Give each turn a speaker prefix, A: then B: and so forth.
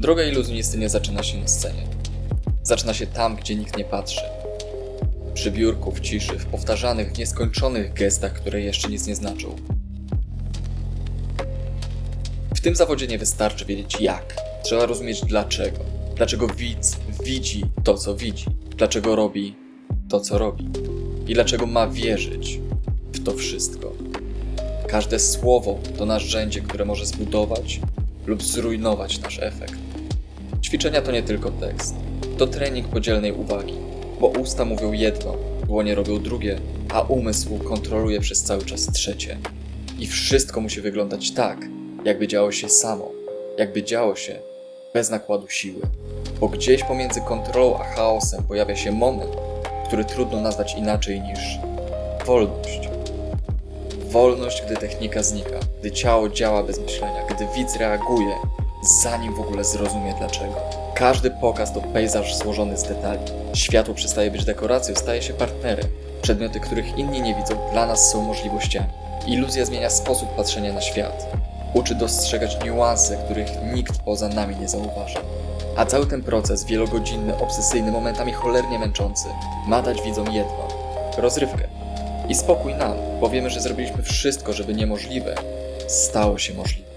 A: Droga iluzjonisty nie zaczyna się na scenie. Zaczyna się tam, gdzie nikt nie patrzy. Przy biurku, w ciszy, w powtarzanych, nieskończonych gestach, które jeszcze nic nie znaczą. W tym zawodzie nie wystarczy wiedzieć jak. Trzeba rozumieć dlaczego. Dlaczego widz widzi to, co widzi. Dlaczego robi to, co robi. I dlaczego ma wierzyć w to wszystko. Każde słowo to narzędzie, które może zbudować lub zrujnować nasz efekt. Ćwiczenia to nie tylko tekst. To trening podzielnej uwagi, bo usta mówią jedno, dłonie robią drugie, a umysł kontroluje przez cały czas trzecie. I wszystko musi wyglądać tak, jakby działo się samo, jakby działo się bez nakładu siły. Bo gdzieś pomiędzy kontrolą a chaosem pojawia się moment, który trudno nazwać inaczej niż wolność. Wolność, gdy technika znika, gdy ciało działa bez myślenia, gdy widz reaguje, zanim w ogóle zrozumie dlaczego. Każdy pokaz to pejzaż złożony z detali. Światło przestaje być dekoracją, staje się partnerem. Przedmioty, których inni nie widzą, dla nas są możliwościami. Iluzja zmienia sposób patrzenia na świat. Uczy dostrzegać niuanse, których nikt poza nami nie zauważa. A cały ten proces, wielogodzinny, obsesyjny, momentami cholernie męczący, ma dać widzom jedno rozrywkę. I spokój nam, bo wiemy, że zrobiliśmy wszystko, żeby niemożliwe stało się możliwe.